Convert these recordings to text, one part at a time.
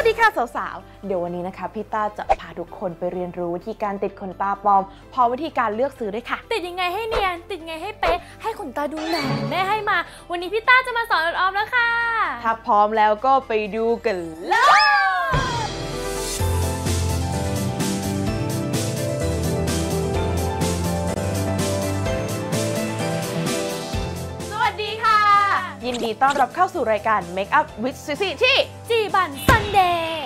วัสดีค่ะสาวๆ เดี๋ยววันนี้นะคะพี่ต้าจะพาทุกคนไปเรียนรู้วิธีการติดขนตาปลอม พร้อมวิธีการเลือกซื้อด้วยค่ะ ติดยังไงให้เนียน ติดยังไงให้เป๊ะ ให้ขนตาดูหนาเหมือนแม่ให้มา วันนี้พี่ต้าจะมาสอนออมแล้วค่ะ ถ้าพร้อมแล้วก็ไปดูกันเลยสวัสดีค่ะยินดีต้อนรับเข้าสู่รายการ Make Up with Susie ที่จีบัน ซั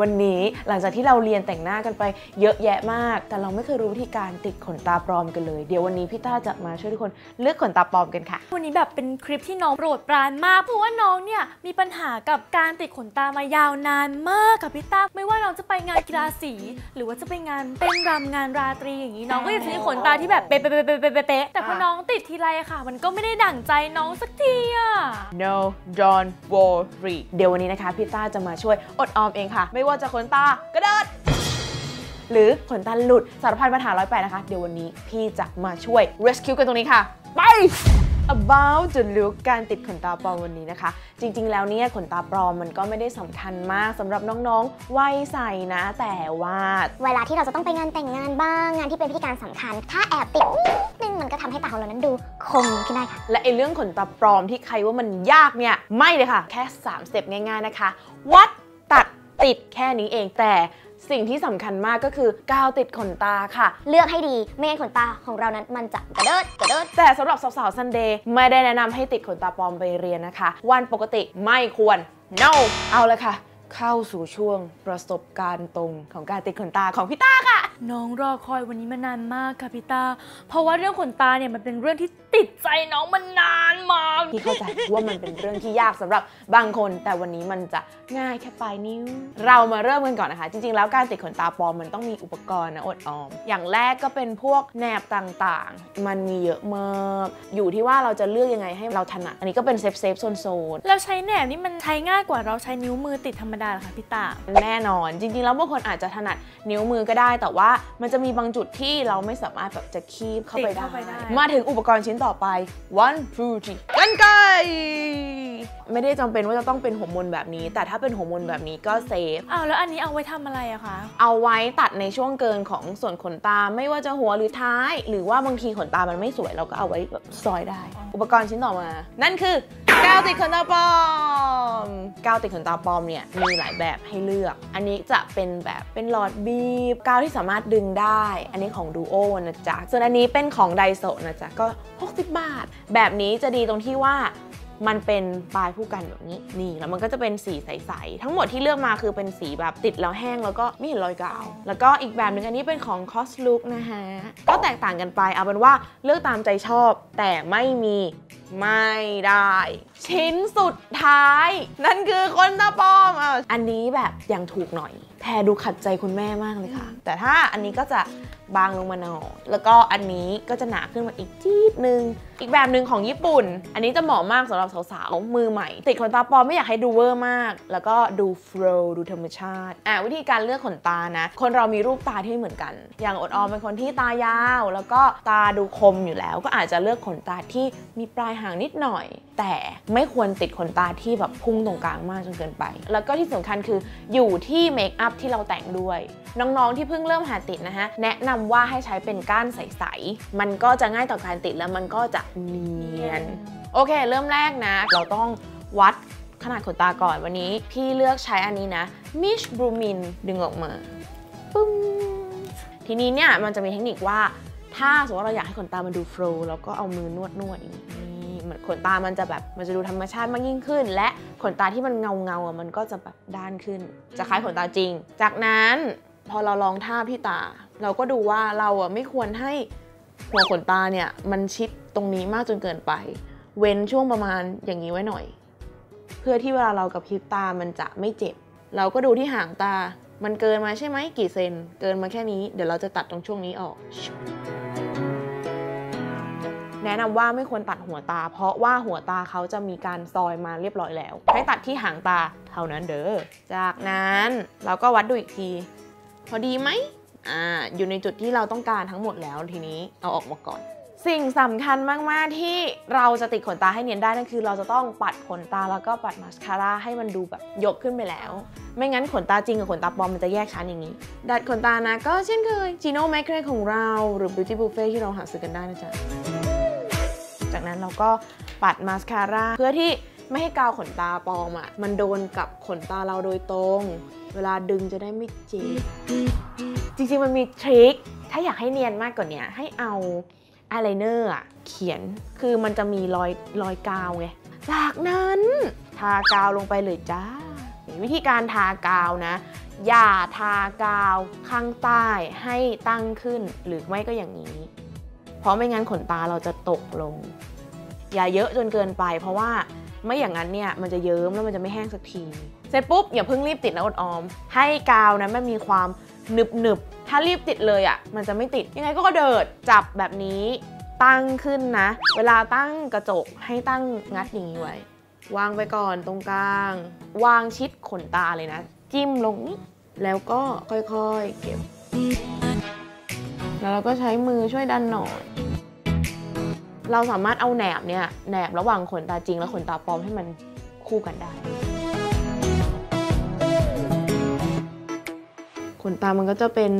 วันนี้หลังจากที่เราเรียนแต่งหน้ากันไปเยอะแยะมาก แต่เราไม่เคยรู้วิธีการติดขนตาปลอมกันเลย เดี๋ยววันนี้พี่ต้าจะมาช่วยทุกคนเลือกขนตาปลอมกันค่ะ วันนี้แบบเป็นคลิปที่น้องโปรดปรานมาก เพราะว่าน้องเนี่ยมีปัญหากับการติดขนตามายาวนานมากกับพี่ต้าไม่ว่าน้องจะไปงานกีฬาสี หรือว่าจะไปงานเต้นรำงานราตรีอย่างนี้น้องก็อยากจะมีขนตาที่แบบเป๊ะๆๆๆๆๆแต่พอน้องติดทีไรอะค่ะ มันก็ไม่ได้ดั่งใจน้องสักทีอะ No don't worry เดี๋ยววันนี้นะคะพี่ต้าจะมาช่วยอดออมเองค่ะไม่ว่าจะขนตากระเดิดหรือขนตาหลุดสารพันปัญหาร้อยแปดนะคะ เดี๋ยววันนี้พี่จะมาช่วย rescue กันตรงนี้ค่ะ ไป about จุดลุกการติดขนตาปลอมวันนี้นะคะ จริงๆ แล้วเนี่ยขนตาปลอมมันก็ไม่ได้สำคัญมากสำหรับน้องๆ วัยใสนะ แต่ว่าเวลาที่เราจะต้องไปงานแต่งงานบ้างงานที่เป็นพิธีการสำคัญ ถ้าแอบติดนึงมันก็ทำให้ตาของเรานั้นดูคมขึ้นได้ค่ะ และไอเรื่องขนตาปลอมที่ใครว่ามันยากเนี่ยไม่เลยค่ะ แค่3สเต็ปง่ายๆนะคะ วัด ตัดติดแค่นี้เองแต่สิ่งที่สำคัญมากก็คือกาวติดขนตาค่ะ เลือกให้ดีไม่งั้นขนตาของเรานั้นมันจะกระเดิดกระเดิดแต่สำหรับสาวๆซันเดย์ไม่ได้แนะนำให้ติดขนตาปลอมไปเรียนนะคะ วันปกติไม่ควร no เอาเลยค่ะ เข้าสู่ช่วงประสบการณ์ตรงของการติดขนตาของพี่ต้าค่ะ น้องรอคอยวันนี้มานานมากค่ะพี่ตา เพราะว่าเรื่องขนตาเนี่ยมันเป็นเรื่องที่ติดใจน้องมานานมากที่เข้าใจว่ามันเป็นเรื่องที่ยากสำหรับบางคน แต่วันนี้มันจะง่ายแค่ปลายนิ้ว เรามาเริ่มกันก่อนนะคะ จริง ๆ แล้วการติดขนตาปลอมมันต้องมีอุปกรณ์นะอดออม อย่างแรกก็เป็นพวกแหนบต่างๆ มันมีเยอะมากอยู่ที่ว่าเราจะเลือกยังไงให้เราถนัดอันนี้ก็เป็นเซฟเซฟโซนโซนแล้วใช้แหนบนี่มันใช้ง่ายกว่าเราใช้นิ้วมือติดธรรมดาเหรอคะพี่ตาแน่นอน จริงๆแล้วบางคนอาจจะถนัดนิ้วมือก็ได้แต่ว่ามันจะมีบางจุดที่เราไม่สามารถแบบจะคีบเข้าไปติดได้เข้าไปได้ มาถึงอุปกรณ์ชิ้นต่อไป one two three กันไกรไม่ได้จำเป็นว่าจะต้องเป็นหัวมนแบบนี้ แต่ถ้าเป็นหัวมนแบบนี้ก็เซฟอ้าวแล้วอันนี้เอาไว้ทำอะไรอะคะ เอาไว้ตัดในช่วงเกินของส่วนขนตาไม่ว่าจะหัวหรือท้าย หรือว่าบางทีขนตามันไม่สวยเราก็เอาไว้แบบซอยได้ อุปกรณ์ชิ้นต่อมา นั่นคือกาวติดขนตาปลอม กาวติดขนตาปลอมเนี่ยมีหลายแบบให้เลือก อันนี้จะเป็นแบบเป็นหลอดบีบกาวที่สามารถดึงได้ อันนี้ของดูโอนะจ๊ะ ส่วนอันนี้เป็นของไดโซนะจ๊ะ ก็ 60 บาท แบบนี้จะดีตรงที่ว่ามันเป็นปลายผู้กันแบบนี้นี่แล้วมันก็จะเป็นสีใสๆ ทั้งหมดที่เลือกมาคือเป็นสีแบบติดแล้วแห้งแล้วก็ไม่เห็นรอยกาว แล้วก็อีกแบบหนึงอันนี้เป็นของ Cos Look นะฮะ ก็แตกต่างกันไปเอาเป็นว่าเลือกตามใจชอบแต่ไม่มี ไม่ได้ ชิ้นสุดท้าย นั่นคือคนตาปลอมอะอันนี้แบบยังถูกหน่อย แพรดูขัดใจคุณแม่มากเลยค่ะ แต่ถ้าอันนี้ก็จะบางลงมาหน่อยแล้วก็อันนี้ก็จะหนาขึ้นมาอีกทีนึงอีกแบบหนึ่งของญี่ปุ่น อันนี้จะเหมาะมากสำหรับสาวๆ มือใหม่ ติดขนตาปลอมไม่อยากให้ดูเวอร์มาก แล้วก็ดูโฟล์ดูธรรมชาติ อะวิธีการเลือกขนตานะ คนเรามีรูปตาที่ไม่เหมือนกัน อย่างอดออมเป็นคนที่ตายาว แล้วก็ตาดูคมอยู่แล้ว ก็อาจจะเลือกขนตาที่มีปลายหางนิดหน่อย แต่ไม่ควรติดขนตาที่แบบพุ่งตรงกลางมากจนเกินไป แล้วก็ที่สำคัญคืออยู่ที่เมคอัพที่เราแต่งด้วย น้องๆที่เพิ่งเริ่มหาติดนะฮะแนะนำว่าให้ใช้เป็นก้านใสๆ มันก็จะง่ายต่อการติดแล้วมันก็จะเนียน โอเค เริ่มแรกนะ เราต้องวัดขนาดขนตาก่อนวันนี้ พี่เลือกใช้อันนี้นะ Mish Brumin ดึงออกมาปึ้มทีนี้เนี่ยมันจะมีเทคนิคว่าถ้าสมมติว่าเราอยากให้ขนตามันดูโฟล์เราก็เอามือนวดนวดๆอย่างนี้เหมือนขนตามันจะแบบมันจะดูธรรมชาติมากยิ่งขึ้น และขนตาที่มันเงาเงาอะมันก็จะแบบด้านขึ้น จะคล้ายขนตาจริง จากนั้น พอเราลองท่าบที่ตา เราก็ดูว่าเราอะไม่ควรให้หัวขนตาเนี่ยมันชิดตรงนี้มากจนเกินไป เว้นช่วงประมาณอย่างนี้ไว้หน่อย เพื่อที่เวลาเรากับพริบตามันจะไม่เจ็บ เราก็ดูที่หางตา มันเกินมาใช่ไหมกี่เซน เกินมาแค่นี้เดี๋ยวเราจะตัดตรงช่วงนี้ออก แนะนำว่าไม่ควรตัดหัวตา เพราะว่าหัวตาเขาจะมีการซอยมาเรียบร้อยแล้ว ให้ตัดที่หางตาเท่านั้นเด้อจากนั้นเราก็วัดดูอีกที พอดีไหมอ่าอยู่ในจุดที่เราต้องการทั้งหมดแล้วทีนี้เอาออกมาก่อน สิ่งสำคัญมาก ๆ ที่เราจะติดขนตาให้เนียนได้นั่นคือ เราจะต้องปัดขนตาแล้วก็ปัดมาสคาร่าให้มันดูแบบยกขึ้นไปแล้ว ไม่งั้นขนตาจริงกับขนตาปลอมมันจะแยกชั้นอย่างนี้ ดัดขนตานะก็เช่นเคย Gino m a c r a e ของเราหรือ Beauty Buffet ที่เราหาซื้อกันได้นะจ๊ะจากนั้นเราก็ปัดมาสคาร่าเพื่อที่ ไม่ให้กาวขนตาปลอมอะ่ะ มันโดนกับขนตาเราโดยตรง เวลาดึงจะได้ไม่เจ็บจริงๆมันมีทริคถ้าอยากให้เนียนมากกว่านี้ให้เอาอายไลเนอร์อะเขียนคือมันจะมีรอยรอยกาวไงจากนั้นทากาวลงไปเลยจ้า วิธีการทากาวนะ อย่าทากาวข้างใต้ให้ตั้งขึ้นหรือไม่ก็อย่างนี้ เพราะไม่งั้นขนตาเราจะตกลง อย่าเยอะจนเกินไปเพราะว่า ไม่อย่างนั้นเนี่ยมันจะเยิ้มแล้วมันจะไม่แห้งสักที เสร็จปุ๊บอย่าเพิ่งรีบติดนะอดออม ให้กาวนะมันมีความหนึบหนึบถ้ารีบติดเลยอะ่ะมันจะไม่ติด ยังไงก็กระเดิดจับแบบนี้ตั้งขึ้นนะ เวลาตั้งกระจกให้ตั้งงัดอย่างนี้ไว้ วางไปก่อนตรงกลาง วางชิดขนตาเลยนะ จิ้มลงนี่แล้วก็ค่อยๆเก็บ แล้วเราก็ใช้มือช่วยดันหน่อย เราสามารถเอาแหนบเนี่ยแหนบระหว่างขนตาจริงและขนตาปลอมให้มันคู่กันได้ ขนตามันก็จะเป็น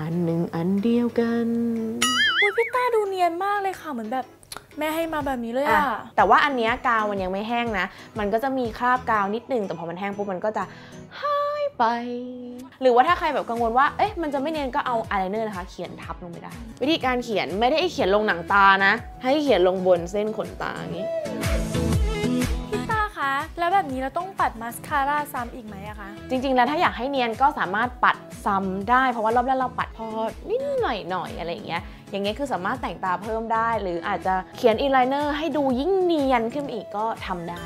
อันหนึ่งอันเดียวกันอุ้ยพี่ต้าดูเนียนมากเลยค่ะเหมือนแบบแม่ให้มาแบบนี้เลยอะอะแต่ว่าอันเนี้ยกาวมันยังไม่แห้งนะ มันก็จะมีคราบกาวนิดนึงแต่พอมันแห้งปุ๊บมันก็จะหาย ไป หรือว่าถ้าใครแบบกังวลว่า เอ๊ะ มันจะไม่เนียนก็เอาอายไลเนอร์นะคะ เขียนทับลงไปได้ วิธีการเขียนไม่ได้ให้เขียนลงหนังตานะ ให้เขียนลงบนเส้นขนตาอย่างนี้พี่ต้าคะแล้วแบบนี้เราต้องปัดมาสคาร่าซ้ำอีกไหมอะคะ จริง ๆ แล้วถ้าอยากให้เนียนก็สามารถปัดซ้ำได้ เพราะว่ารอบแรกเราปัดพอนิดหน่อยหน่อยๆอะไรอย่างเงี้ย อย่างเงี้ยคือสามารถแต่งตาเพิ่มได้ หรืออาจจะเขียนอีไลเนอร์ให้ดูยิ่งเนียนขึ้นไปอีกก็ทำได้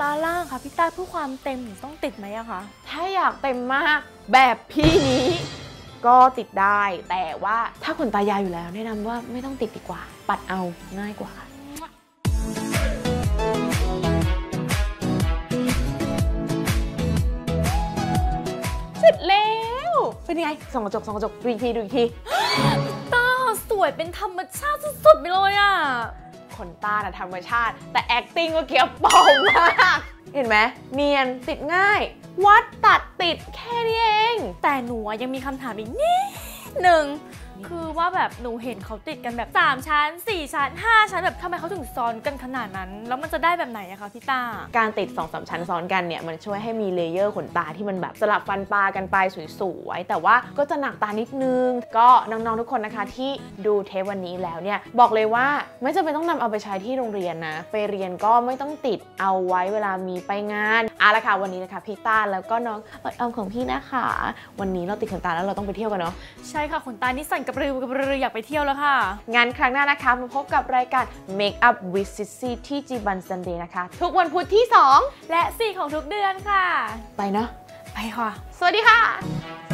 ตาล่างค่ะพี่ต้าเพื่อความเต็มหนูต้องติดไหมอะคะถ้าอยากเต็มมากแบบพี่นี้ ก็ติดได้แต่ว่าถ้าขนตายาวอยู่แล้ว แนะนำว่าไม่ต้องติดดีกว่า ปัดเอาง่ายกว่าค่ะเสร็จแล้วเป็นยังไงส่องกระจกส่องกระจกดูอีกทีดูอีกที ต้าสวยเป็นธรรมชาติสุดๆไปเลยอะข นตานะธรรมชาติ แต่ acting ก็เกี่ยวปลอมมาก เห็นไหมเนียนติดง่าย วัดตัดติดแค่นี้เอง แต่หนูยังมีคำถามอีกนิดหนึ่ง คือว่าแบบหนูเห็นเขาติดกันแบบ 3 ชั้น 4 ชั้น 5 ชั้นแบบทำไมเขาถึงซ้อนกันขนาดนั้น แล้วมันจะได้แบบไหนอะคะพี่ต้าการติด2อสชั้นซ้อนกันเนี่ยมันช่วยให้มีเลเยอร์ขนตาที่มันแบบสลับฟันปลากันไปสวยๆแต่ว่าก็จะหนักตานิดนึง ก็น้องๆทุกคนนะคะที่ดูเทปวันนี้แล้วเนี่ยบอกเลยว่าไม่จำเป็นต้องนำเอาไปใช้ที่โรงเรียนนะ ไปเรียนก็ไม่ต้องติดเอาไว้เวลามีไปงานเอาละค่ะวันนี้นะคะพี่ต้าแล้วก็น้องออมของพี่นะคะ วันนี้เราติดขนตาแล้วเราต้องไปเที่ยวกันเนาะใช่ค่ะขนตานี่สั่นกระปรือกับรืออยากไปเที่ยวแล้วค่ะ งานครั้งหน้านะคะมาพบกับรายการ Make Up with Sissy ที่จีบันซันเดย์นะคะ ทุกวันพุธที่และ 4 ของทุกเดือนค่ะ2ไปเนาะไปค่ะ สวัสดีค่ะ